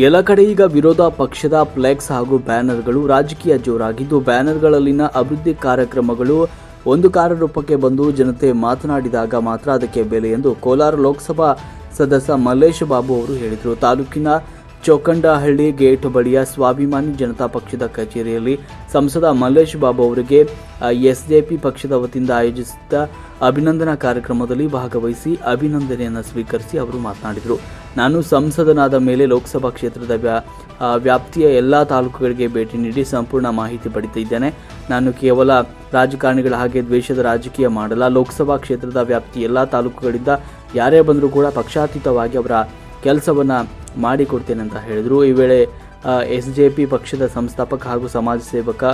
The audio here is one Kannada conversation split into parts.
ಎಲ್ಲ ಕಡೆ ಈಗ ವಿರೋಧ ಪಕ್ಷದ ಫ್ಲೆಕ್ಸ್ ಹಾಗೂ ಬ್ಯಾನರ್ಗಳು ರಾಜಕೀಯ ಜೋರಾಗಿದ್ದು, ಬ್ಯಾನರ್ಗಳಲ್ಲಿನ ಅಭಿವೃದ್ಧಿ ಕಾರ್ಯಕ್ರಮಗಳು ಒಂದು ಕಾರ್ಯರೂಪಕ್ಕೆ ಬಂದು ಜನತೆ ಮಾತನಾಡಿದಾಗ ಮಾತ್ರ ಅದಕ್ಕೆ ಬೆಲೆ ಎಂದು ಕೋಲಾರ ಲೋಕಸಭಾ ಸದಸ್ಯ ಮಲ್ಲೇಶ್ ಬಾಬು ಅವರು ಹೇಳಿದರು. ತಾಲೂಕಿನ ಚೌಕಂಡಹಳ್ಳಿ ಗೇಟ್ ಬಳಿಯ ಸ್ವಾಭಿಮಾನಿ ಜನತಾ ಪಕ್ಷದ ಕಚೇರಿಯಲ್ಲಿ ಸಂಸದ ಮಲ್ಲೇಶ್ ಬಾಬು ಅವರಿಗೆ ಎಸ್ಜೆಪಿ ಪಕ್ಷದ ವತಿಯಿಂದ ಆಯೋಜಿಸಿದ್ದ ಅಭಿನಂದನಾ ಕಾರ್ಯಕ್ರಮದಲ್ಲಿ ಭಾಗವಹಿಸಿ ಅಭಿನಂದನೆಯನ್ನು ಸ್ವೀಕರಿಸಿ ಅವರು ಮಾತನಾಡಿದರು. ನಾನು ಸಂಸದನಾದ ಮೇಲೆ ಲೋಕಸಭಾ ಕ್ಷೇತ್ರದ ವ್ಯಾ ವ್ಯಾಪ್ತಿಯ ಎಲ್ಲ ತಾಲೂಕುಗಳಿಗೆ ಭೇಟಿ ನೀಡಿ ಸಂಪೂರ್ಣ ಮಾಹಿತಿ ಪಡಿತಿದ್ದೇನೆ ನಾನು ಕೇವಲ ರಾಜಕಾರಣಿಗಳ ಹಾಗೆ ದ್ವೇಷದ ರಾಜಕೀಯ ಮಾಡಲ್ಲ. ಲೋಕಸಭಾ ಕ್ಷೇತ್ರದ ವ್ಯಾಪ್ತಿ ಎಲ್ಲ ತಾಲೂಕುಗಳಿಂದ ಯಾರೇ ಬಂದರೂ ಕೂಡ ಪಕ್ಷಾತೀತವಾಗಿ ಅವರ ಕೆಲಸವನ್ನು ಮಾಡಿಕೊಡ್ತೇನೆ ಅಂತ ಹೇಳಿದರು. ಈ ವೇಳೆ ಎಸ್ ಜೆ ಪಿ ಪಕ್ಷದ ಸಂಸ್ಥಾಪಕ ಹಾಗೂ ಸಮಾಜ ಸೇವಕ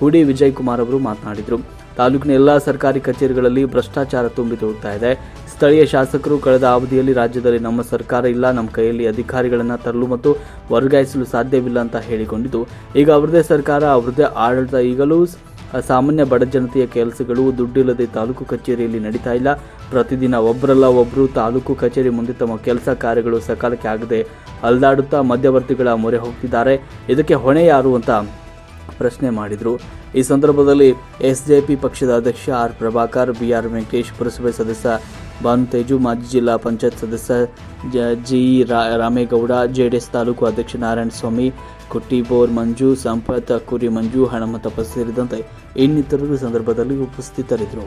ಹುಡಿ ವಿಜಯ್ ಕುಮಾರ್ ಅವರು ಮಾತನಾಡಿದರು. ತಾಲೂಕಿನ ಎಲ್ಲ ಸರ್ಕಾರಿ ಕಚೇರಿಗಳಲ್ಲಿ ಭ್ರಷ್ಟಾಚಾರ ತುಂಬಿ ತುಳುಕ್ತಾ ಇದೆ. ಸ್ಥಳೀಯ ಶಾಸಕರು ಕಳೆದ ಅವಧಿಯಲ್ಲಿ ರಾಜ್ಯದಲ್ಲಿ ನಮ್ಮ ಸರ್ಕಾರ ಇಲ್ಲ, ನಮ್ಮ ಕೈಯಲ್ಲಿ ಅಧಿಕಾರಿಗಳನ್ನು ತರಲು ಮತ್ತು ವರ್ಗಾಯಿಸಲು ಸಾಧ್ಯವಿಲ್ಲ ಅಂತ ಹೇಳಿಕೊಂಡಿದ್ದು, ಈಗ ಅವರದೇ ಸರ್ಕಾರ, ಅವರದೇ ಆಡಳಿತ ಈಗಲೂ ಸಾಮಾನ್ಯ ಬಡ ಜನತೆಯ ಕೆಲಸಗಳು, ದುಡ್ಡಿಲ್ಲದೆ ತಾಲೂಕು ಕಚೇರಿಯಲ್ಲಿ ನಡೀತಾ ಇಲ್ಲ. ಪ್ರತಿದಿನ ಒಬ್ಬರಲ್ಲ ಒಬ್ಬರು ತಾಲೂಕು ಕಚೇರಿ ಮುಂದೆ ತಮ್ಮ ಕೆಲಸ ಕಾರ್ಯಗಳು ಸಕಾಲಕ್ಕೆ ಆಗದೆ ಅಲ್ದಾಡುತ್ತಾ ಮಧ್ಯವರ್ತಿಗಳ ಮೊರೆ ಹೋಗ್ತಿದ್ದಾರೆ. ಇದಕ್ಕೆ ಹೊಣೆ ಯಾರು ಅಂತ ಪ್ರಶ್ನೆ ಮಾಡಿದರು. ಈ ಸಂದರ್ಭದಲ್ಲಿ ಎಸ್ ಜೆ ಪಿ ಪಕ್ಷದ ಅಧ್ಯಕ್ಷ R. Prabhakar, B. R. Venkatesh ಪುರಸಭೆ ಸದಸ್ಯ ಭಾನು ತೇಜು ಮಾಜಿ ಜಿಲ್ಲಾ ಪಂಚಾಯತ್ ಸದಸ್ಯ ಜ ರಾಮೇಗೌಡ ಜೆಡಿಎಸ್ ತಾಲೂಕು ಅಧ್ಯಕ್ಷ ನಾರಾಯಣ ಸ್ವಾಮಿ ಕುಟ್ಟಿಬೋರ್ ಮಂಜು ಸಂಪತ್ ಕುರಿ ಮಂಜು ಹಣಮತಪ್ಪ ಸೇರಿದಂತೆ ಇನ್ನಿತರರು ಸಂದರ್ಭದಲ್ಲಿ ಉಪಸ್ಥಿತರಿದ್ದರು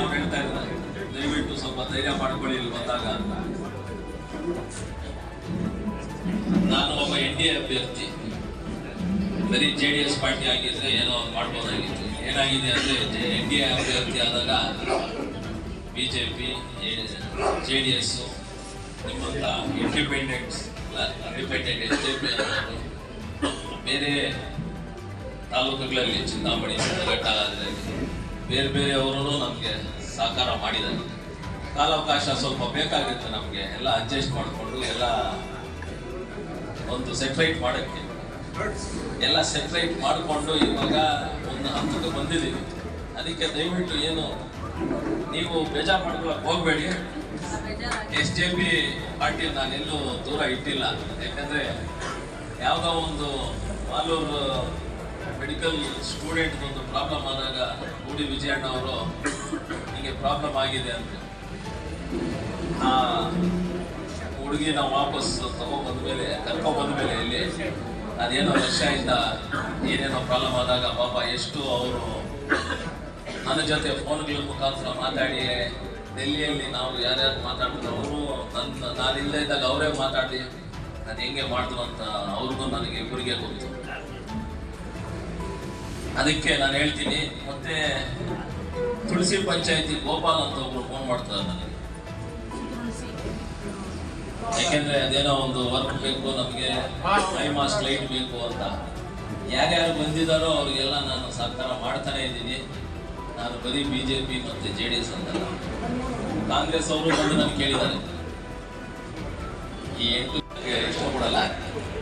ನಾವು ಹೇಳ್ತಾ ಇದ್ದಾರೆ ದಯವಿಟ್ಟು ಸ್ವಲ್ಪ ಧೈರ್ಯ ಮಾಡ್ಕೊಳ್ಳಿ ಇಲ್ಲಿ ಬಂದಾಗ ನಾನು ಒಬ್ಬ ಎನ್ ಡಿ ಎ ಅಭ್ಯರ್ಥಿ. ಬರೀ ಜೆ ಡಿ ಎಸ್ ಪಾರ್ಟಿ ಆಗಿದ್ರೆ ಏನೋ ಮಾಡ್ಬೋದಾಗಿತ್ತು. ಏನಾಗಿದೆ ಅಂದ್ರೆ ಎನ್ ಡಿ ಎ ಅಭ್ಯರ್ಥಿ ಆದಾಗ B J P J D S ನಿಮ್ಮಂಥ independents independent S J P ಬೇರೆ ತಾಲೂಕುಗಳಲ್ಲಿ ಸಿದ್ದಘಟ್ಟ ಆದರೆ ಬೇರೆ ಬೇರೆಯವರು ನಮಗೆ ಸಹಕಾರ ಮಾಡಿದ್ದಾರೆ. ಕಾಲಾವಕಾಶ ಸ್ವಲ್ಪ ಬೇಕಾಗಿತ್ತು ನಮಗೆ. ಎಲ್ಲ ಅಡ್ಜಸ್ಟ್ ಮಾಡಿಕೊಂಡು ಎಲ್ಲ ಒಂದು ಸೆಟ್ರೈಟ್ ಮಾಡೋಕ್ಕೆ. ಎಲ್ಲ ಸೆಟ್ರೈಟ್ ಮಾಡಿಕೊಂಡು ಇವಾಗ ಒಂದು ಹಂತಕ್ಕೆ ಬಂದಿದ್ದೀವಿ. ಅದಕ್ಕೆ ದಯವಿಟ್ಟು ಏನು, ನೀವು ಬೇಜಾರು ಮಾಡ್ಕೊಳಕ್ಕೆ ಹೋಗಬೇಡಿ. ಎಸ್ ಜೆ ಪಿ ಪಾರ್ಟಿ ನಾನೆಲ್ಲೂ ದೂರ ಇಟ್ಟಿಲ್ಲ. ಯಾಕಂದರೆ ಯಾವುದೋ ಒಂದು ಮಾಲೂರು ಮೆಡಿಕಲ್ ಸ್ಟೂಡೆಂಟ್ ಒಂದು ಪ್ರಾಬ್ಲಮ್ ಆದಾಗ ಮೂಡಿ ವಿಜಯಣ್ಣ ಅವರು, ಹೀಗೆ ಪ್ರಾಬ್ಲಮ್ ಆಗಿದೆ ಅಂತ. ಆ ಹುಡುಗಿ ನಾವು ವಾಪಸ್ ತಗೊಂಡ್ಬಂದ ಮೇಲೆ ಕರ್ಕೊಂಡ್ಬಂದ ಮೇಲೆ ಇಲ್ಲಿ ಅದೇನೋ ವರ್ಷದಿಂದ ಏನೇನೋ ಪ್ರಾಬ್ಲಮ್ ಆದಾಗ, ಪಾಪ ಎಷ್ಟು ಅವರು ನನ್ನ ಜೊತೆ ಫೋನ್ಗಳ ಮುಖಾಂತರ ಮಾತಾಡಿ ಡೆಲ್ಲಿಯಲ್ಲಿ ನಾವು ಯಾರ್ಯಾರು ಮಾತಾಡಿದ್ರು ಅವರು ನನ್ನ ನಾನು ಇಲ್ಲದೆ ಇದ್ದಾಗ ಅವರೇ ಮಾತಾಡಿ ಅದು ಹೆಂಗೆ ಮಾಡಿದ್ರು ಅಂತ ಅವ್ರಿಗೂ ನನಗೆ ಇಬ್ಬರಿಗೆ ಗೊತ್ತು. ಅದಕ್ಕೆ ನಾನು ಹೇಳ್ತೀನಿ, ಮತ್ತೆ ತುಳಸಿ ಪಂಚಾಯತಿ ಗೋಪಾಲ್ ಅಂತ ಒಬ್ರು ಫೋನ್ ಮಾಡ್ತಾರೆ ನನಗೆ. ಯಾಕೆಂದ್ರೆ ಅದೇನೋ ಒಂದು ವರ್ಕ್ ಬೇಕು, ನಮಗೆ ಮಾಸ್ಕ್ ಲೈಟ್ ಬೇಕು ಅಂತ. ಯಾರ್ಯಾರು ಬಂದಿದ್ದಾರೋ ಅವರಿಗೆಲ್ಲ ನಾನು ಸಹಕಾರ ಮಾಡ್ತಾನೆ ಇದ್ದೀನಿ. ನಾನು ಬರೀ ಬಿ ಜೆ ಪಿ ಮತ್ತು ಜೆ ಡಿ ಎಸ್ ಅಂತಲ್ಲ ಕಾಂಗ್ರೆಸ್ ಅವರು ಬಂದು ನನಗೆ ಕೇಳಿದ್ದಾರೆ. ಈ ಎಂಟು ಇಷ್ಟಪಡಲ್ಲ.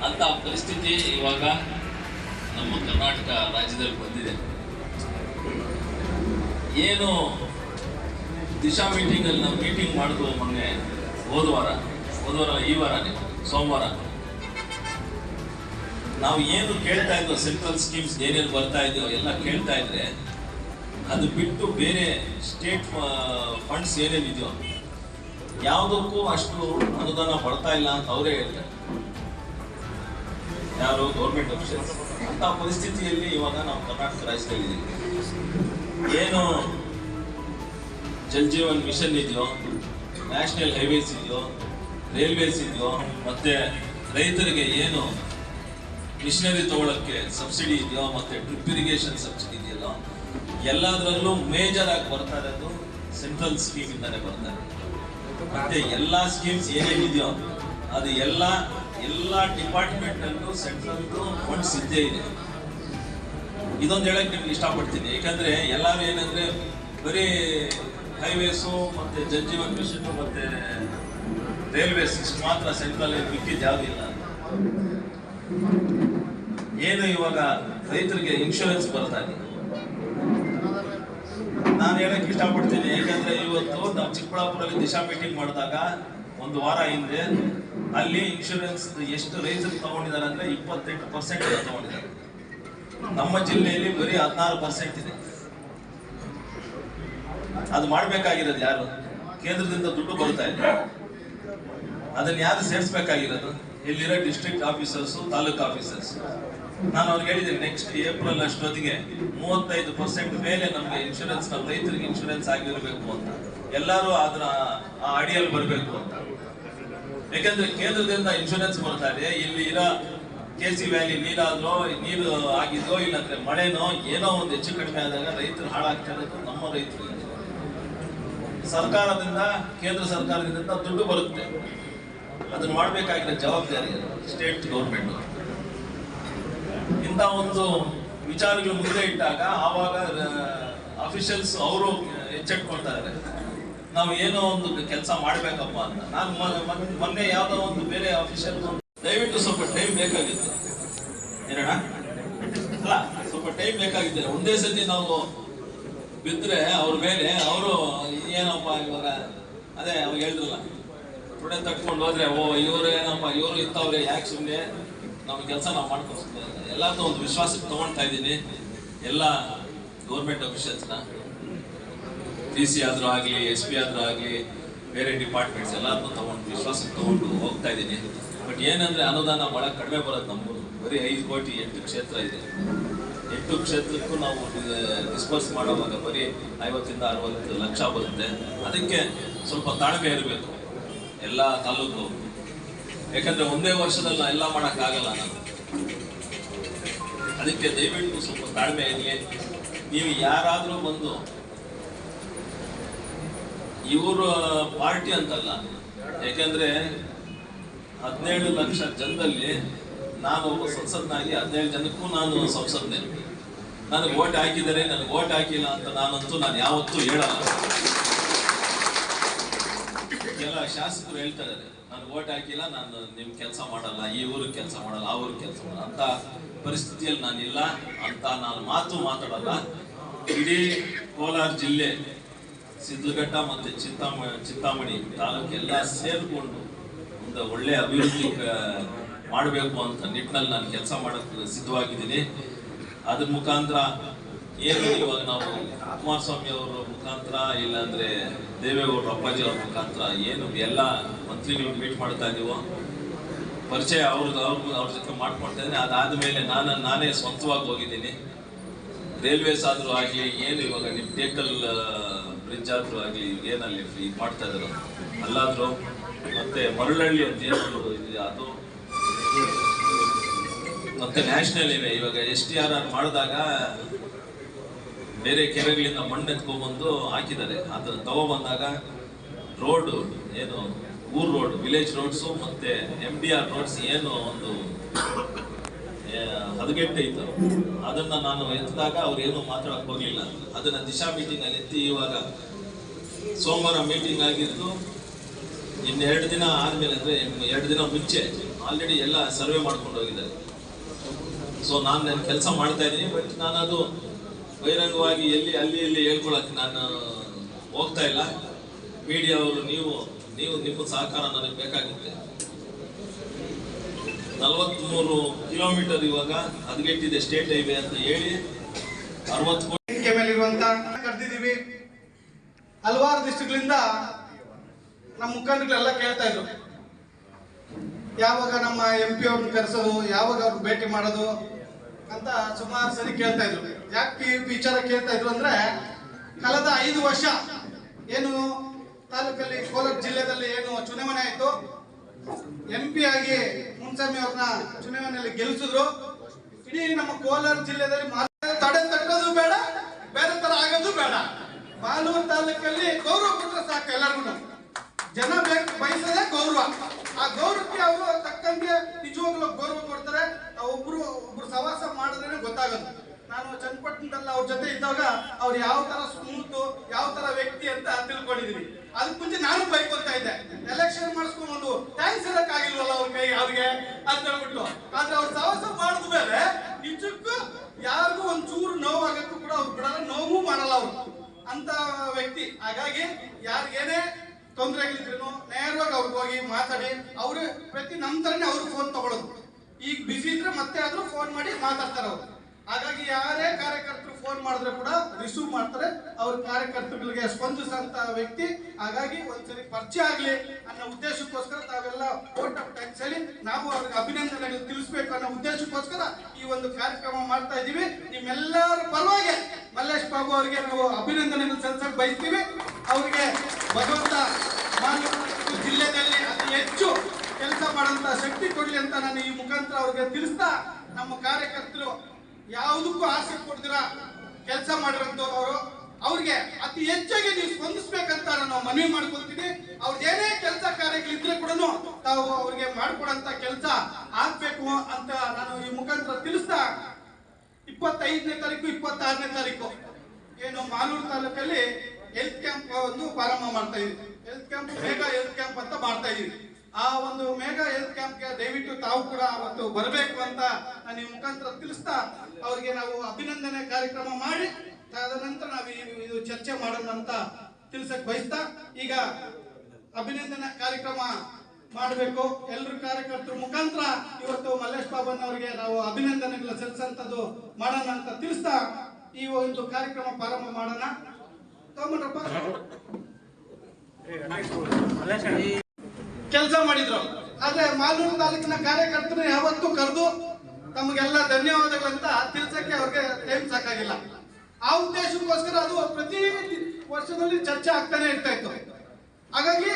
ಅಂತ ಪರಿಸ್ಥಿತಿ ಇವಾಗ ನಮ್ಮ ಕರ್ನಾಟಕ ರಾಜ್ಯದಲ್ಲಿ ಬಂದಿದೆ. ಏನು ದಿಶಾ ಮೀಟಿಂಗಲ್ಲಿ ನಾವು ಮೀಟಿಂಗ್ ಮಾಡಿದ್ವು ಮೊನ್ನೆ ಹೋದ ವಾರ ಹೋದ ವಾರ ಈ ವಾರನೇ, ಸೋಮವಾರ. ನಾವು ಏನು ಕೇಳ್ತಾ ಇದ್ದೋ ಸೆಂಟ್ರಲ್ ಸ್ಕೀಮ್ಸ್ ಏನೇನು ಬರ್ತಾ ಇದೆಯೋ ಎಲ್ಲ ಕೇಳ್ತಾ ಇದ್ರೆ ಅದು ಬಿಟ್ಟು ಬೇರೆ ಸ್ಟೇಟ್ ಫಂಡ್ಸ್ ಏನೇನಿದೆಯೋ ಯಾವುದಕ್ಕೂ ಅಷ್ಟು ಅನುದಾನ ಬರ್ತಾ ಇಲ್ಲ ಅಂತ ಅವರೇ ಹೇಳ್ತಾರೆ. ಯಾರು ಗೌರ್ಮೆಂಟ್ ಅಫಿಷಿಯಲ್ಸ್ ಅಂತ ಪರಿಸ್ಥಿತಿಯಲ್ಲಿ ಇವಾಗ ನಾವು ಕರ್ನಾಟಕ ರಾಜ್ಯದಲ್ಲಿ ಏನು ಜಲ್ ಜೀವನ್ ಮಿಷನ್ ಇದೆಯೋ, ನ್ಯಾಷನಲ್ ಹೈವೇಸ್ ಇದೆಯೋ, ರೈಲ್ವೇಸ್ ಇದೆಯೋ, ಮತ್ತೆ ರೈತರಿಗೆ ಏನು ಮಿಷನರಿ ತಗೊಳಕ್ಕೆ ಸಬ್ಸಿಡಿ ಇದೆಯೋ, ಮತ್ತೆ ಡ್ರಿಪ್ ಇರಿಗೇಷನ್ ಸಬ್ಸಿಡಿ ಇದೆಯಲ್ಲ, ಎಲ್ಲದರಲ್ಲೂ ಮೇಜರ್ ಆಗಿ ಬರ್ತಾ ಇರೋದು ಸೆಂಟ್ರಲ್ ಸ್ಕೀಮ್ ಇಂದಾನೆ ಬರ್ತಾ ಇರೋದು. ಮತ್ತೆ ಎಲ್ಲ ಸ್ಕೀಮ್ಸ್ ಏನೇನಿದೆಯೋ, ಅದು ಎಲ್ಲ ಎಲ್ಲ ಡಿಪಾರ್ಟ್ಮೆಂಟ್ ಅಲ್ಲೂ ಸೆಂಟ್ರಲ್ ಫಂಡ್ಸ್ ಇದ್ದೇ ಇದೆ. ಇದೊಂದು ಹೇಳಕ್ಕೆ ನಿಮ್ಗೆ ಇಷ್ಟಪಡ್ತೀನಿ. ಯಾಕಂದ್ರೆ ಎಲ್ಲರೂ ಏನಂದ್ರೆ ಬರೀ ಹೈವೇಸು ಮತ್ತೆ ಜಲ್ಜೀವನ್ ಮಿಷನ್ ಮತ್ತೆ ರೈಲ್ವೇಸ್ ಇಷ್ಟು ಮಾತ್ರ ಸೆಂಟ್ರಲ್ ಮಿಕ್ಕಿದ್ದು ಯಾವುದಿಲ್ಲ ಏನು ಇವಾಗ ರೈತರಿಗೆ ಇನ್ಶೂರೆನ್ಸ್ ಬರ್ತಾ ನಾನು ಹೇಳಕ್ಕೆ ಇಷ್ಟಪಡ್ತೀನಿ. ಯಾಕಂದ್ರೆ ಇವತ್ತು ನಾವು ಚಿಕ್ಕಬಳ್ಳಾಪುರಲ್ಲಿ ದಿಶಾ ಮೀಟಿಂಗ್ ಮಾಡಿದಾಗ ಒಂದು ವಾರ ಹಿಂದೆ ಅಲ್ಲಿ ಇನ್ಶೂರೆನ್ಸ್ ಎಷ್ಟು ರೈತರು ತಗೊಂಡಿದ್ದಾರೆ ಅಂದ್ರೆ ಇಪ್ಪತ್ತೆಂಟು ಪರ್ಸೆಂಟ್ ತಗೊಂಡಿದ್ದಾರೆ. ನಮ್ಮ ಜಿಲ್ಲೆಯಲ್ಲಿ ಬರೀ ಹದಿನಾರು ಪರ್ಸೆಂಟ್ ಇದೆ. ಅದು ಮಾಡ್ಬೇಕಾಗಿರೋದು ಯಾರು? ಕೇಂದ್ರದಿಂದ ದುಡ್ಡು ಬರ್ತಾ ಇದೆ ಅದನ್ನ ಯಾರು ಸೇರಿಸ್ಬೇಕಾಗಿರೋದು? ಇಲ್ಲಿರೋ ಡಿಸ್ಟ್ರಿಕ್ಟ್ ಆಫೀಸರ್ಸ್ ತಾಲೂಕ್ ಆಫೀಸರ್ಸ್ ನಾನು ಅವ್ರಿಗೆ ಹೇಳಿದ್ದೀನಿ ನೆಕ್ಸ್ಟ್ ಏಪ್ರಿಲ್ ಅಷ್ಟೊತ್ತಿಗೆ ಮೂವತ್ತೈದು ಪರ್ಸೆಂಟ್ ಮೇಲೆ ನಮಗೆ ಇನ್ಶೂರೆನ್ಸ್ ನಮ್ಮ ರೈತರಿಗೆ ಇನ್ಶೂರೆನ್ಸ್ ಆಗಿರಬೇಕು ಅಂತ. ಎಲ್ಲರೂ ಅದರ ಆ ಅಡಿಯಲ್ಲಿ ಬರಬೇಕು ಅಂತ. ಯಾಕಂದ್ರೆ ಕೇಂದ್ರದಿಂದ ಇನ್ಶೂರೆನ್ಸ್ ಬರ್ತಾ ಇದೆ. ಇಲ್ಲಿ ಇರೋ ಕೆ ಸಿ ವ್ಯಾಲಿ ನೀರಾದ್ರೋ, ನೀರು ಆಗಿದ್ರೋ, ಇಲ್ಲಾಂದ್ರೆ ಮಳೆನೋ, ಏನೋ ಒಂದು ಹೆಚ್ಚು ಕಡಿಮೆ ಆದಾಗ ರೈತರು ಹಾಳಾಗ್ತಾ ನಮ್ಮ ರೈತರು. ಸರ್ಕಾರದಿಂದ, ಕೇಂದ್ರ ಸರ್ಕಾರದಿಂದ ದುಡ್ಡು ಬರುತ್ತೆ. ಅದನ್ನ ಮಾಡಬೇಕಾಗಿರೋ ಜವಾಬ್ದಾರಿ ಸ್ಟೇಟ್ ಗೌರ್ಮೆಂಟ್ ಇಂಥ ಒಂದು ವಿಚಾರಗಳು ಮುಂದೆ ಇಟ್ಟಾಗ ಆವಾಗ ಅಫಿಷಿಯಲ್ಸ್ ಅವರು ಎಚ್ಚೆಟ್ಕೊಳ್ತಾರೆ ನಾವು ಏನೋ ಒಂದು ಕೆಲಸ ಮಾಡ್ಬೇಕಪ್ಪ ಅಂತ. ನಾನು ಮೊನ್ನೆ ಯಾವ್ದೋ ಒಂದು ಬೇರೆ ಆಫೀಸರ್ ದಯವಿಟ್ಟು ಸ್ವಲ್ಪ ಟೈಮ್ ಬೇಕಾಗಿತ್ತು. ಏನಣ್ಣ? ಅಲ್ಲ, ಸ್ವಲ್ಪ ಟೈಮ್ ಬೇಕಾಗಿದೆ ಒಂದೇ ಸತಿ ನಾವು ಬಿದ್ದರೆ ಅವ್ರ ಮೇಲೆ ಅವರು, ಏನಪ್ಪ ಇವಾಗ? ಅದೇ ಅವಾಗ ಹೇಳಿದ್ರಲ್ಲ. ಸ್ಟೂಡೆಂಟ್ ತಕ್ಕೊಂಡು ಹೋದ್ರೆ, ಓ, ಇವರು ಏನಪ್ಪ, ಇವರು ಇತ್ತವ್ರೆ ಯಾಕೆ ಸುಮ್ಮನೆ ನಮ್ಮ ಕೆಲಸ ನಾವು ಮಾಡ್ಕೊಂಡು ಎಲ್ಲದೂ ಒಂದು ವಿಶ್ವಾಸಕ್ಕೆ ತೊಗೊಳ್ತಾ ಇದ್ದೀನಿ. ಎಲ್ಲ ಗೌರ್ಮೆಂಟ್ ಅಫಿಷಿಯಲ್ಸ್ನ ಡಿ ಸಿ ಆದರೂ ಆಗಲಿ ಎಸ್ ಪಿ ಆದರೂ ಆಗಲಿ, ಬೇರೆ ಡಿಪಾರ್ಟ್ಮೆಂಟ್ಸ್ ಎಲ್ಲರನ್ನೂ ತೊಗೊಂಡು ವಿಶ್ವಾಸಕ್ಕೆ ತಗೊಂಡು ಹೋಗ್ತಾ ಇದ್ದೀನಿ. ಬಟ್ ಏನಂದರೆ ಅನುದಾನ ಭಾಳ ಕಡಿಮೆ ಬರೋದು ನಮ್ಮದು ಬರೀ ಐದು ಕೋಟಿ ಎಂಟು ಕ್ಷೇತ್ರ ಇದೆ. ಎಂಟು ಕ್ಷೇತ್ರಕ್ಕೂ ನಾವು ಡಿಸ್ಪರ್ಸ್ ಮಾಡುವಾಗ ಬರೀ ಐವತ್ತಿಂದ ಅರವತ್ತು ಲಕ್ಷ ಬರುತ್ತೆ. ಅದಕ್ಕೆ ಸ್ವಲ್ಪ ತಾಳ್ಮೆ ಇರಬೇಕು. ಎಲ್ಲ ತಾಲೂಕು. ಯಾಕಂದರೆ ಒಂದೇ ವರ್ಷದಲ್ಲಿ ಎಲ್ಲ ಮಾಡೋಕ್ಕಾಗಲ್ಲ. ನಾನು ಅದಕ್ಕೆ ದಯವಿಟ್ಟು ಸ್ವಲ್ಪ ತಾಳ್ಮೆ ಇರಲಿ. ನೀವು ಯಾರಾದರೂ ಬಂದು ಇವರು ಪಾರ್ಟಿ ಅಂತಲ್ಲ. ಯಾಕೆಂದ್ರೆ ಹದಿನೇಳು ಲಕ್ಷ ಜನದಲ್ಲಿ ನಾನು ಒಬ್ಬ ಸಂಸದನಾಗಿ ಹದಿನೇಳು ಜನಕ್ಕೂ ನಾನು ಸಂಸದನೆ ನನಗೆ ಓಟ್ ಹಾಕಿದರೆ ನನಗೆ ಓಟ್ ಹಾಕಿಲ್ಲ ಅಂತ ನಾನಂತೂ ನಾನು ಯಾವತ್ತೂ ಹೇಳಲ್ಲ. ಕೆಲ ಶಾಸಕರು ಹೇಳ್ತಾ ನಾನು ಓಟ್ ಹಾಕಿಲ್ಲ, ನಾನು ನಿಮ್ ಕೆಲಸ ಮಾಡಲ್ಲ, ಈ ಊರಿಗೆ ಕೆಲಸ ಮಾಡಲ್ಲ, ಆ ಊರಿಗೆ ಕೆಲಸ ಮಾಡಲ್ಲ. ಅಂತ ಪರಿಸ್ಥಿತಿಯಲ್ಲಿ ನಾನಿಲ್ಲ ಅಂತ ನಾನು ಮಾತು ಮಾತಾಡಲ್ಲ. ಇಡೀ ಕೋಲಾರ ಜಿಲ್ಲೆ ಸಿದ್ಲಘಟ್ಟ ಮತ್ತೆ ಚಿಂತಾಮ, ಚಿಂತಾಮಣಿ ತಾಲೂಕೆಲ್ಲ ಸೇರಿಕೊಂಡು ಒಂದು ಒಳ್ಳೆ ಅಭಿವೃದ್ಧಿ ಮಾಡಬೇಕು ಅಂತ ನಿಟ್ಟಿನಲ್ಲಿ ನಾನು ಕೆಲಸ ಮಾಡಕ್ಕೆ ಸಿದ್ಧವಾಗಿದ್ದೀನಿ. ಅದ್ರ ಮುಖಾಂತರ ಏನು ಇವಾಗ ನಾವು ಕುಮಾರಸ್ವಾಮಿ ಅವರ ಮುಖಾಂತರ ಇಲ್ಲಾಂದರೆ ದೇವೇಗೌಡರು ಅಪ್ಪಾಜಿ ಅವ್ರ ಮುಖಾಂತರ ಏನು ಎಲ್ಲ ಮಂತ್ರಿಗಳು ಮೀಟ್ ಮಾಡ್ತಾ ಇದ್ದೀವೋ, ಪರಿಚಯ ಅವ್ರದ್ದು, ಅವ್ರಿಗೂ, ಅವ್ರ ಜೊತೆ ಮಾಡ್ಕೊಳ್ತಾ ಇದ್ದೀನಿ. ಅದಾದ್ಮೇಲೆ ನಾನು, ನಾನೇ ಸ್ವಂತವಾಗಿ ಹೋಗಿದ್ದೀನಿ. ರೈಲ್ವೇಸ್ ಆದರೂ ಆಗಲಿ, ಏನು ಇವಾಗ ನಿಮ್ಮ ಟೇಕಲ್ ಬ್ರಿಡ್ಜ್ ಆದರೂ ಆಗಲಿ, ಏನಲ್ಲಿ ಈಗ ಮಾಡ್ತಾ ಇದ್ರು ಅಲ್ಲಾದ್ರೂ ಮತ್ತೆ ಮರಳಹಳ್ಳಿ ಅಂತ ಏನು ಇದೆ, ಅದು ಮತ್ತೆ ನ್ಯಾಷನಲ್ ಇವೆ ಇವಾಗ ಎಸ್ ಟಿ ಆರ್ ಆರ್ ಮಾಡಿದಾಗ ಬೇರೆ ಕೆರೆಗಳಿಂದ ಮಣ್ಣು ಎತ್ಕೊಂಡ್ಬಂದು ಹಾಕಿದ್ದಾರೆ. ಅದು ತಗೊಬಂದಾಗ ರೋಡು, ಏನು ಊರ್ ರೋಡ್ ವಿಲೇಜ್ ರೋಡ್ಸು ಮತ್ತೆ ಎಂ ಡಿ ಆರ್ ರೋಡ್ಸ್ ಏನು ಒಂದು ಹದಗೆಟ್ಟು ಇತ್ತು. ಅದನ್ನ ನಾನು ಎತ್ತಿದಾಗ ಅವ್ರು ಏನು ಮಾತಾಡಕ್ ಹೋಗ್ಲಿಲ್ಲ. ಅದನ್ನ ದಿಶಾ ಮೀಟಿಂಗ್ ಅಲ್ಲಿ ಎತ್ತಿ ಇವಾಗ ಸೋಮವಾರ ಮೀಟಿಂಗ್ ಆಗಿದ್ದು ಇನ್ನೆರಡು ದಿನ ಆದ್ಮೇಲೆ ಅಂದ್ರೆ ಎರಡು ದಿನ ಮುಂಚೆ ಆಲ್ರೆಡಿ ಎಲ್ಲ ಸರ್ವೆ ಮಾಡ್ಕೊಂಡು ಹೋಗಿದ್ದಾರೆ. ಸೊ ನಾನು ನನ್ನ ಕೆಲಸ ಮಾಡ್ತಾ ಇದ್ದೀನಿ ಬಟ್ ನಾನು ಅದು ಬಹಿರಂಗವಾಗಿ ಎಲ್ಲಿ, ಅಲ್ಲಿ, ಇಲ್ಲಿ ಹೇಳ್ಕೊಳಕ್ ನಾನು ಹೋಗ್ತಾ ಇಲ್ಲ. ಮೀಡಿಯಾ ಅವರು, ನೀವು ನೀವು ನಿಮ್ಮ ಸಹಕಾರ ನನಗೆ ಬೇಕಾಗುತ್ತೆ. ನಲವತ್ಮೂರು ಕಿಲೋಮೀಟರ್ ಇವಾಗ ಹದಗೆಟ್ಟಿದೆ ಸ್ಟೇಟ್ ಹೈವೇ ಅಂತ ಹೇಳಿ ಅರವತ್ತು ಕೋಟಿ ಮೇಲಿರುವಂತ ಕರೆದಿದ್ದೀವಿ ಹಲವಾರು ದಿವಸಗಳಿಂದ ನಮ್ಮ ಮುಖಂಡಗಳೆಲ್ಲ ಕೇಳ್ತಾ ಇದ್ರು. ಯಾವಾಗ ನಮ್ಮ ಎಂ ಪಿ ಅವ್ರನ್ನ ಕರೆಸೋದು, ಯಾವಾಗ ಅವ್ರನ್ನ ಭೇಟಿ ಮಾಡೋದು ಅಂತ ಸುಮಾರು ಸರಿ ಕೇಳ್ತಾ ಇದ್ರು. ಯಾಕೆ ವಿಚಾರ ಕೇಳ್ತಾ ಇದ್ರು ಅಂದ್ರೆ ಕಳೆದ ಐದು ವರ್ಷ ಏನು ತಾಲೂಕಲ್ಲಿ ಕೋಲಾರ ಜಿಲ್ಲೆಯಲ್ಲಿ ಏನು ಚುನಾವಣೆ ಆಯ್ತು ಎಂ ಪಿ ಆಗಿ ಮುನ್ಸ್ವಾಮಿ ಅವ್ರನ್ನ ಚುನಾವಣೆಯಲ್ಲಿ ಗೆಲ್ಲಿಸಿದ್ರು ಇಡೀ ನಮ್ಮ ಕೋಲಾರ ಜಿಲ್ಲೆಯಲ್ಲಿ ತಡೆ ತಟ್ಟೋದು ಬೇಡ, ಬೇರೆ ತರ ಆಗೋದು ಬೇಡ. ಬಾಲೂರು ತಾಲೂಕಲ್ಲಿ ಗೌರವ ಕೊಟ್ಟರೆ ಸಾಕು ಎಲ್ಲರಿಗೂ. ಜನ ಬೇಕು ಬಯಸದೆ ಗೌರವ. ಆ ಗೌರವಕ್ಕೆ ಅವರು ತಕ್ಕಂಗೆ ನಿಜವಾಗ್ಲೂ ಗೌರವ ಕೊಡ್ತಾರೆ. ಒಬ್ರು ಒಬ್ರು ಸವಾಸ ಮಾಡಿದ್ರೆ ಗೊತ್ತಾಗೋದು. ನಾನು ಚನ್ನಪಟ್ಟಣದಲ್ಲಿ ಅವ್ರ ಜೊತೆ ಇದ್ದಾಗ ಅವ್ರು ಯಾವ ತರ ಸ್ಮೂತ್, ಯಾವ ತರ ವ್ಯಕ್ತಿ ಅಂತ ತಿಳ್ಕೊಂಡಿದೀನಿ. ಅದಕ್ಕೆ ಮುಂಚೆ ನಾನು ಬೈಕೊಳ್ತಾ ಇದ್ದೆ. ಎಲೆಕ್ಷನ್ ಮಾಡಿಸ್ಕೊಂಡು ಥ್ಯಾಂಕ್ಸ್ ಹೇಳಕ್ ಆಗಿಲ್ವಲ್ಲ ಅವ್ರ ಕೈ ಅವ್ರಿಗೆ ಅಂತ ಹೇಳ್ಬಿಟ್ಟು. ಆದ್ರೆ ಅವ್ರು ಸಾಹಸ ಮಾಡಿದ ಮೇಲೆ ನಿಜಕ್ಕೂ ಯಾರಿಗೂ ಒಂಚೂರು ಚೂರು ನೋವಾಗಕ್ಕೂ ಕೂಡ ಅವ್ರು ಬಿಡಲ್ಲ ನೋವು ಮಾಡಲ್ಲ ಅವ್ರು. ಅಂತ ವ್ಯಕ್ತಿ. ಹಾಗಾಗಿ ಯಾರಿಗೇನೇ ತೊಂದರೆಗಳಿದ್ರು ನೇರವಾಗಿ ಅವ್ರಿಗೆ ಹೋಗಿ ಮಾತಾಡಿ. ಅವ್ರ ಪ್ರತಿ ನಮ್ಮ ತರನೇ ಅವ್ರಿಗೆ ಫೋನ್ ತಗೊಳ್ಳೋದು ಈಗ ಬಿಸಿ ಇದ್ರೆ ಮತ್ತೆ ಆದ್ರೂ ಫೋನ್ ಮಾಡಿ ಮಾತಾಡ್ತಾರೆ ಅವ್ರು. ಹಾಗಾಗಿ ಯಾರೇ ಕಾರ್ಯಕರ್ತರು ಫೋನ್ ಮಾಡಿದ್ರೆ ಕೂಡ ರಿಸೀವ್ ಮಾಡ್ತಾರೆ. ಅವ್ರ ಕಾರ್ಯಕರ್ತರುಗಳಿಗೆ ಸ್ಪಂದಿಸಂತ ವ್ಯಕ್ತಿ. ಹಾಗಾಗಿ ಒಂದ್ಸರಿ ಪರಿಚಯ ಆಗಲಿ ಅನ್ನೋ ಉದ್ದೇಶಕ್ಕೋಸ್ಕರ ತಾವೆಲ್ಲ ಓಟ್ ಆಫ್ ಹೇಳಿ ನಾವು ಅವ್ರಿಗೆ ಅಭಿನಂದನೆಗಳು ತಿಳಿಸ್ಬೇಕು ಅನ್ನೋ ಉದ್ದೇಶಕ್ಕೋಸ್ಕರ ಈ ಒಂದು ಕಾರ್ಯಕ್ರಮ ಮಾಡ್ತಾ ಇದೀವಿ ನಿಮ್ಮೆಲ್ಲರ ಪರವಾಗಿ ಮಲ್ಲೇಶ್ ಬಾಬು ಅವರಿಗೆ ನಾವು ಅಭಿನಂದನೆಗಳು ಸಲ್ಲಿಸಕ್ ಬಯಸ್ತೀವಿ. ಅವರಿಗೆ ಭಗವಂತ ಜಿಲ್ಲೆಯಲ್ಲಿ ಅತಿ ಹೆಚ್ಚು ಕೆಲಸ ಮಾಡುವಂತ ಶಕ್ತಿ ಕೊಡಲಿ ಅಂತ ನಾನು ಈ ಮುಖಾಂತರ ಅವ್ರಿಗೆ ತಿಳಿಸ್ತಾ ನಮ್ಮ ಕಾರ್ಯಕರ್ತರು ಯಾವುದಕ್ಕೂ ಆಸೆ ಕೊಡ್ದಿರ? ಕೆಲಸ ಮಾಡಿರಂತವ್ರು ಅವರು ಅವ್ರಿಗೆ ಅತಿ ಹೆಚ್ಚಾಗಿ ನೀವು ಸ್ಪಂದಿಸ್ಬೇಕಂತ ನಾನು ಮನವಿ ಮಾಡ್ಕೊಳ್ತೀನಿ. ಅವ್ರದ್ದು ಏನೇ ಕೆಲಸ ಕಾರ್ಯಗಳಿದ್ರೆ ಕೂಡ ತಾವು ಅವ್ರಿಗೆ ಮಾಡ್ಕೊಡಂತ ಕೆಲಸ ಆಗ್ಬೇಕು ಅಂತ ನಾನು ಈ ಮುಖಾಂತರ ತಿಳಿಸ್ತಾ ಇಪ್ಪತ್ತೈದನೇ ತಾರೀಕು, ಇಪ್ಪತ್ತಾರನೇ ತಾರೀಕು. ಏನು ಮಾಲೂರು ತಾಲೂಕಲ್ಲಿ ಹೆಲ್ತ್ ಕ್ಯಾಂಪ್ ಒಂದು ಪ್ರಾರಂಭ ಮಾಡ್ತಾ ಇದೀವಿ ಹೆಲ್ತ್ ಕ್ಯಾಂಪ್ ಬೇಗ ಹೆಲ್ತ್ ಕ್ಯಾಂಪ್ ಅಂತ ಮಾಡ್ತಾ ಇದೀವಿ ಆ ಒಂದು ಮೇಘಾ ಹೆಲ್ತ್ ಕ್ಯಾಂಪ್ಗೆ ದಯವಿಟ್ಟು ತಾವು ಕೂಡ ಅವತ್ತು ಬರಬೇಕು ಅಂತ ನಾನು ಮುಖಾಂತರ ತಿಳಿಸ್ತಾ ಅವರಿಗೆ ನಾವು ಅಭಿನಂದನೆ ಕಾರ್ಯಕ್ರಮ ಮಾಡಿ ತದನಂತರ ನಾವು ಇದು ಚರ್ಚೆ ಮಾಡೋಣ ಅಂತ ತಿಳ್ಸಕ್ ಬಯಸ್ತಾ, ಈಗ ಅಭಿನಂದನೆ ಕಾರ್ಯಕ್ರಮ ಮಾಡಬೇಕು. ಎಲ್ಲರೂ ಕಾರ್ಯಕರ್ತರ ಮುಖಾಂತರ ಇವತ್ತು ಮಲ್ಲೇಶ್ ಬಾಬನ್ ಅವರಿಗೆ ನಾವು ಅಭಿನಂದನೆಗಳು ಸಲ್ಲಿಸಂತದ್ದು ಮಾಡೋಣ ಅಂತ ತಿಳಿಸ್ತಾ ಈ ಒಂದು ಕಾರ್ಯಕ್ರಮ ಪ್ರಾರಂಭ ಮಾಡೋಣ. ತಗೊಂಡ್ರಪ್ಪ ಕೆಲಸ ಮಾಡಿದ್ರು. ಆದ್ರೆ ಮಾಲೂರು ತಾಲೂಕಿನ ಕಾರ್ಯಕರ್ತರು ಯಾವತ್ತೂ ಕರೆದು ತಮಗೆಲ್ಲ ಧನ್ಯವಾದಗಳಂತ ತಿಳಿಸಕ್ಕೆ ಅವ್ರಿಗೆ ಟೈಮ್ ಸಾಕಾಗಿಲ್ಲ. ಆ ಉದ್ದೇಶಕ್ಕೋಸ್ಕರ ಅದು ಪ್ರತಿ ವರ್ಷದಲ್ಲಿ ಚರ್ಚೆ ಆಗ್ತಾನೆ ಇರ್ತಾ ಇತ್ತು. ಹಾಗಾಗಿ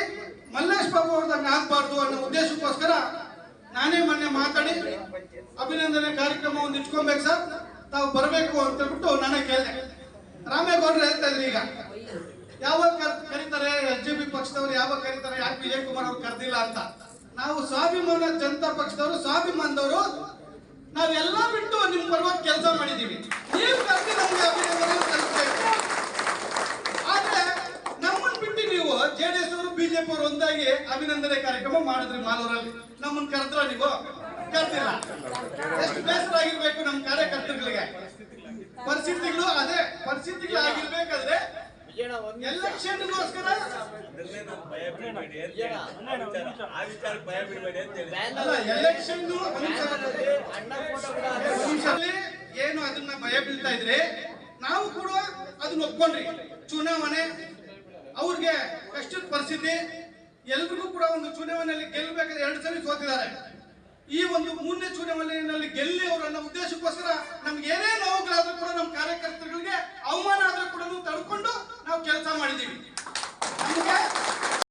ಮಲ್ಲೇಶ್ ಬಾಬು ಅವ್ರನ್ನ ಆಗ್ಬಾರ್ದು ಅನ್ನೋ ಉದ್ದೇಶಕ್ಕೋಸ್ಕರ ನಾನೇ ಮೊನ್ನೆ ಮಾತಾಡಿ ಅಭಿನಂದನೆ ಕಾರ್ಯಕ್ರಮ ಒಂದು ಇಟ್ಕೊಬೇಕು ಸರ್. ತಾವು ಬರಬೇಕು ಅಂತ ಹೇಳ್ಬಿಟ್ಟು ನಾನೇ ಕೇಳಿದೆ. ರಾಮೇಗೌಡರು ಹೇಳ್ತಾ ಇದ್ರಿ ಈಗ. ಯಾವಾಗ ಕರ್- ಕರೀತಾರೆ? ಎಸ್ ಜೆ ಪಿ ಪಕ್ಷದವ್ರು ಯಾವಾಗ ಕರೀತಾರೆ? ಯಾಕೆ ವಿಜಯ್ ಕುಮಾರ್ ಅವ್ರು ಕರೆದಿಲ್ಲ ಅಂತ? ನಾವು ಸ್ವಾಭಿಮಾನ ಜನತಾ ಪಕ್ಷದವರು, ಸ್ವಾಭಿಮಾನದವರು ನಾವೆಲ್ಲ ಬಿಟ್ಟು ನಿಮ್ ಪರವಾಗಿ ಕೆಲಸ ಮಾಡಿದೀವಿ. ನೀವು ಬಿಟ್ಟು ನೀವು ಜೆಡಿಎಸ್ ಅವರು ಬಿಜೆಪಿ ಅವರು ಒಂದಾಗಿ ಅಭಿನಂದನೆ ಕಾರ್ಯಕ್ರಮ ಮಾಡಿದ್ರಿ ಮಾಲೂರಲ್ಲಿ. ನಮ್ಮನ್ನು ಕರೆದ್ರ ನೀವು? ಕರೆದಿಲ್ಲ. ಎಷ್ಟು ಬೇಸರ ಆಗಿರ್ಬೇಕು ನಮ್ಮ ಕಾರ್ಯಕರ್ತರುಗಳಿಗೆ. ಪರಿಸ್ಥಿತಿಗಳು ಅದೇ, ಪರಿಸ್ಥಿತಿಗಳು ಆಗಿರ್ಬೇಕಾದ್ರೆ ಎಲೆಕ್ಷನ್ಗೋಸ್ಕರ ಅಲ್ಲ ಎಲೆಕ್ಷನ್ ಏನು ಅದನ್ನ ಭಯ ಬೀಳ್ತಾ ಇದ್ರೆ ನಾವು ಕೂಡ ಅದನ್ನ ಒಪ್ಕೊಂಡ್ರಿ. ಚುನಾವಣೆ ಅವ್ರಿಗೆ ಕಷ್ಟದ ಪರಿಸ್ಥಿತಿ ಎಲ್ರಿಗೂ ಕೂಡ ಒಂದು ಚುನಾವಣೆಯಲ್ಲಿ ಗೆಲ್ಲಬೇಕಾದ್ರೆ ಎರಡು ಸಲ ಸೋತಿದ್ದಾರೆ. ಈ ಒಂದು ಮೂರನೇ ಚುನಾವಣೆಯಲ್ಲಿ ಗೆಲ್ಲಿ ಅನ್ನೋ ಉದ್ದೇಶಕ್ಕೋಸ್ಕರ ನಮ್ಗೆ ಏನೇ ನೋವುಗಳಾದ್ರೂ ಕೂಡ ನಮ್ಮ ಕಾರ್ಯಕರ್ತರುಗಳಿಗೆ ಅವಮಾನ ಆದ್ರೂ ಕೂಡ ತಡ್ಕೊಂಡು ನಾವು ಕೆಲಸ ಮಾಡಿದೀವಿ. ನಮ್ಗೆ